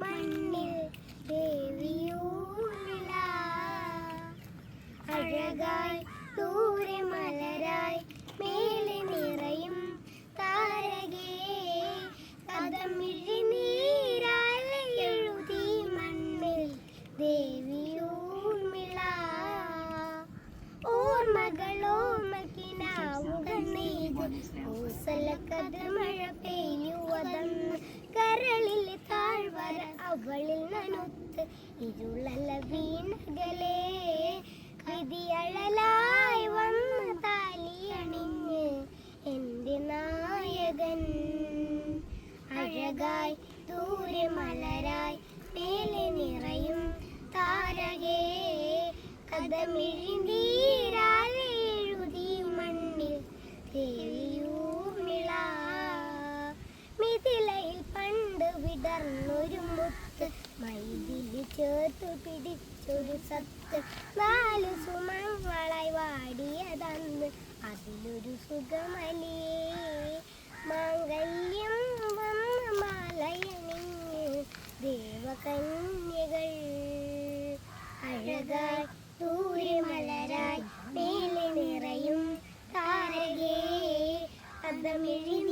മണ്ണിൽ ദേവിയൂല അഴകായി ദൂരെ മലരായി മേലെ നിറയും താരകേ. കഥമിഴി നീരാലെ എഴുതി മണ്ണിൽ ദേവിയൂർമിള ഓർമ്മകളോ പെയ്യുവതന്ന് കരളിലെ അവളിൽ നനുത്ത് ഇരുളല വീണകലേ. വിധിയഴലായി വന്ന് താലിയണിഞ്ഞ് എന്റെ നായകൻ. അഴകായി ദൂരെ മലരായി മേലെ നിറയും താരകേ. കഥമിഴിന്തീരാലെ എഴുതി മണ്ണിൽ ദേവിയൂർമിള മിഥിലയിൽ പണ്ട് വിടർന്നൊരു മുത്ത് മൈതിലി ചേർത്തു പിടിച്ചൊരു സത്ത്. നാല് സുമങ്ങളായി വാടിയതന്ന് അതിലൊരു സുഖമലിയേ മാംഗല്യം വന്ന് മാലയണിഞ്ഞ് ദേവകന്യകൾ. അഴകായി ദൂരെ മലരായി മേലെ നിറയും താരകേ. അതമിഴി